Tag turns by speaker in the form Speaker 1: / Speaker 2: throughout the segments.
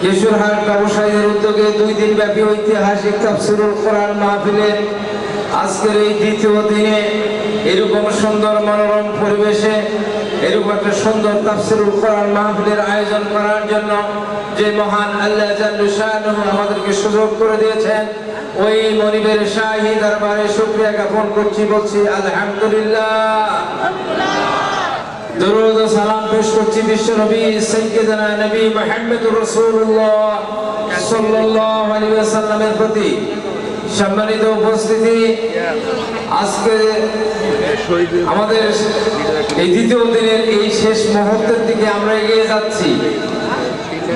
Speaker 1: কিশোরহাট ব্যবসায়ীদের উদ্যোগে দুই দিন ব্যাপী ঐতিহাসিক তাফসিরুল কোরআন মাহফিলের আজকের এই দ্বিতীয় দিনে এরকম সুন্দর মনোরম পরিবেশে, এরকম একটা সুন্দর তাফসিরুল কোরআন মাহফিলের আয়োজন করার জন্য যে মহান আল্লাহ আমাদেরকে সুযোগ করে দিয়েছেন, ওই মনিবের শাহী দরবারে শুকরিয়া জ্ঞাপন করছি, বলছি আলহামদুলিল্লাহ। দরুদ ও সালাম পেশ করছি বিশ্ব নবী সৈয়দনা নবী মুহাম্মদুর রাসূলুল্লাহ সাল্লাল্লাহু আলাইহি ওয়াসাল্লামের প্রতি সম্মানিত উপস্থিতি। আজকে আমাদের এই দ্বিতীয় দিনের এই শেষ মুহূর্তের দিকে আমরা এগিয়ে যাচ্ছি।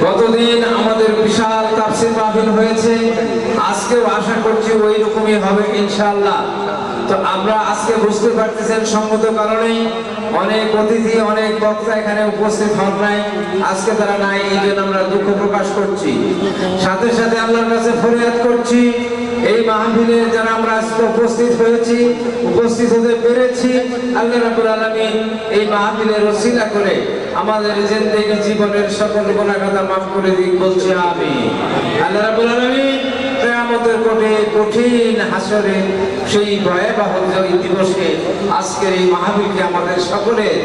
Speaker 1: গতদিন আমাদের বিশাল তাফসির মাহফিল হয়েছে। আজকেও আশা করছি ওই রকমই হবে ইনশাআল্লাহ। তো আমরা আজকে বুঝতে পারতেছেন সঙ্গত কারণেই অনেক অতিথি, অনেক বক্তা এখানে উপস্থিত হন নাই। আজকে তারা নাই, এই জন্য আমরা দুঃখ প্রকাশ করছি। সাথে সাথে আল্লাহর কাছে ফরিয়াদ করছি, এই মাহফিলে যারা আমরা আজকে উপস্থিত হয়েছি, উপস্থিত হতে পেরেছি, আল্লাহ রাবুল আলমী এই মাহফিলের রসিলা করে আমাদের জিন্দগি জীবনের সকল গুণাগাতা মাফ করে দিক, বলছি আমি আল্লাহ রাবুল আলমী কেয়ামতের কোটে কঠিন হাসরে, সেই ভয়াবহ দিবসে আজকের এই মাহফিলকে আমাদের সকলের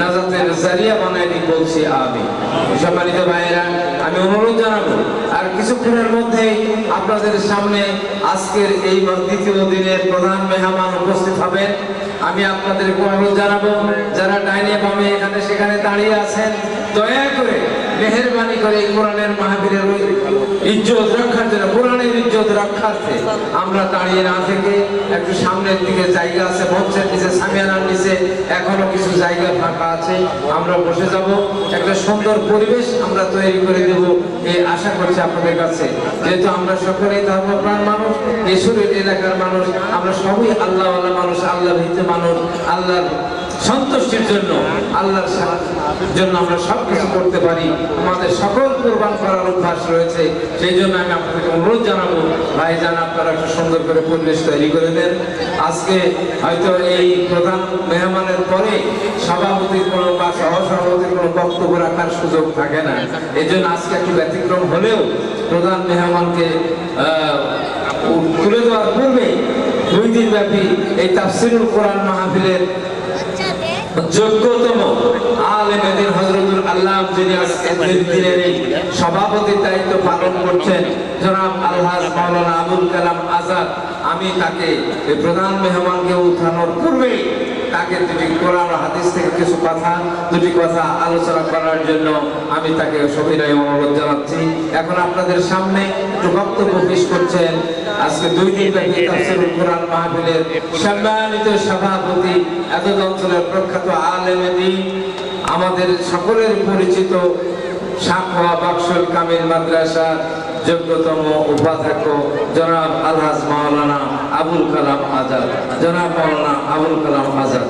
Speaker 1: নাজাতের জারিয়া বানায় বলছি আমি সম্মানিত ভাইয়েরা, আমি অনুরোধ জানাব, আর কিছুক্ষণের মধ্যেই আপনাদের সামনে আজকের এই দ্বিতীয় দিনের প্রধান মেহমান উপস্থিত হবেন। আমি আপনাদের অনুরোধ জানাব, যারা ডাইনে বামে এখানে সেখানে দাঁড়িয়ে আছেন, দয়া করে মেহরবানি করে কোরআনের মাহবীরের ইজ্জত ইজ্জত রক্ষার্থে আমরা দাঁড়িয়ে না থেকে একটু সামনের দিকে জায়গা আছে নিচে সামিয়ানার নিচে এখনও কিছু জায়গা ফাঁকা আছে, আমরা বসে যাব। একটা সুন্দর পরিবেশ আমরা তৈরি করে দেব এই আশা করছি আপনাদের কাছে। যেহেতু আমরা সকলেই ধর্মপ্রাণ মানুষ এসুরের এলাকার মানুষ, আমরা সবই আল্লাহ মানুষ আল্লাহ ভীত মানুষ, আল্লাহর সন্তুষ্টির জন্য আল্লাহর জন্য আমরা সব কিছু করতে পারি। আমাদের সকল কোরবান করার অভ্যাস রয়েছে। সেই জন্য আমি আপনাদেরকে অনুরোধ জানাব ভাই জান আপনারা একটু সুন্দর করে পরিবেশ তৈরি করে দেন। আজকে হয়তো এই প্রধান মেহমানের পরে সভাপতির কোনো বা সহসভাপতির কোনো বক্তব্য রাখার সুযোগ থাকে না। এই জন্য আজকে একটু ব্যতিক্রম হলেও প্রধান মেহমানকে তুলে দেওয়ার পূর্বে দুই দিন ব্যাপী এই তাফসিরুল কোরআন মাহফিলের যোগ্যতম আলেমেদিন হজরতুল আল্লাহ যিনি দিনের সভাপতির দায়িত্ব পালন করছেন, জনাব আলহাজ মাওলানা আবুল কালাম আজাদ, আমি তাকে প্রধান মেহমানকে উঠানোর পূর্বে তাকে দুটি কোরআন হাদিস থেকে কিছু কথা, দুটি কথা আলোচনা করার জন্য আমি তাকে সবিনয় অনুরোধ জানাচ্ছি। এখন আপনাদের সামনে একটু বক্তব্য পেশ করছেন। আজকে দুই দিন ব্যাপী তাফসীরুল কোরআন মাহফিলের সম্মানিত সভাপতি এতদ অঞ্চলের প্রখ্যাত আলেমেদি আমাদের সকলের পরিচিত সাকোয়া বাক্সল কামিল মাদ্রাসা যোগ্যতম উপাধ্যক্ষ জনাব আলহাজ মাওলানা আবুল কালাম আজাদ। জনাব মাওলানা আবুল কালাম আজাদ।